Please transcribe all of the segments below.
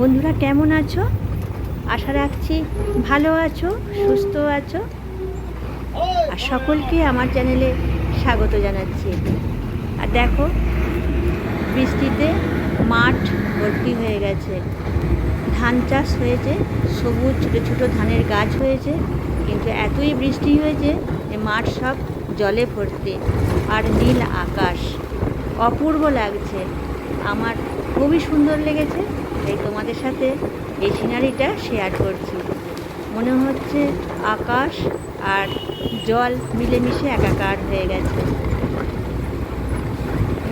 বন্ধুরা কেমন আছো? আশা রাখছি ভালো আছো, সুস্থ আছো। আর সকলকে আমার চ্যানেলে স্বাগত জানাচ্ছি। আর দেখো, বৃষ্টিতে মাঠ ভর্তি হয়ে গেছে। ধান চাষ হয়েছে, সবুজ ছোটো ছোটো ধানের গাছ হয়েছে, কিন্তু এতই বৃষ্টি হয়েছে যে মাঠ সব জলে ভর্তি আর নীল আকাশ। অপূর্ব লাগছে। আমার খুবই সুন্দর লেগেছে। তাই তোমাদের সাথে এই সিনারিটা শেয়ার করছি। মনে হচ্ছে আকাশ আর জল মিলেমিশে একাকার হয়ে গেছে।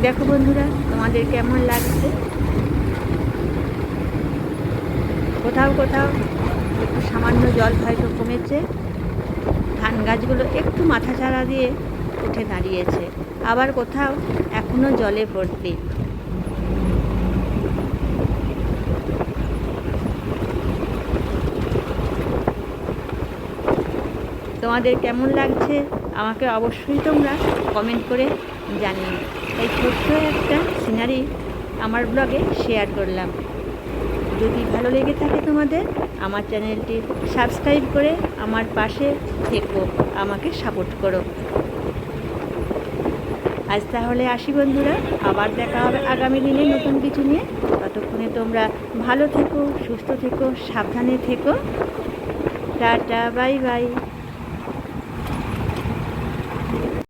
দেখো বন্ধুরা, তোমাদের কেমন লাগছে? কোথাও কোথাও একটু সামান্য জল হয়তো কমেছে। ধান গাছগুলো একটু মাথা চারা দিয়ে উঠে দাঁড়িয়েছে। আবার কোথাও এখনও জলে ভর্তি। তোমাদের কেমন লাগছে আমাকে অবশ্যই তোমরা কমেন্ট করে জানিও। এই ছোট্ট একটা সিনারি আমার ব্লগে শেয়ার করলাম। যদি ভালো লেগে থাকে তোমাদের, আমার চ্যানেলটি সাবস্ক্রাইব করে আমার পাশে থেকো, আমাকে সাপোর্ট করো। আজ তাহলে আসি বন্ধুরা, আবার দেখা হবে আগামী দিনে নতুন কিছু নিয়ে। ততক্ষণে তোমরা ভালো থেকো, সুস্থ থেকো, সাবধানে থেকো। Tata bye bye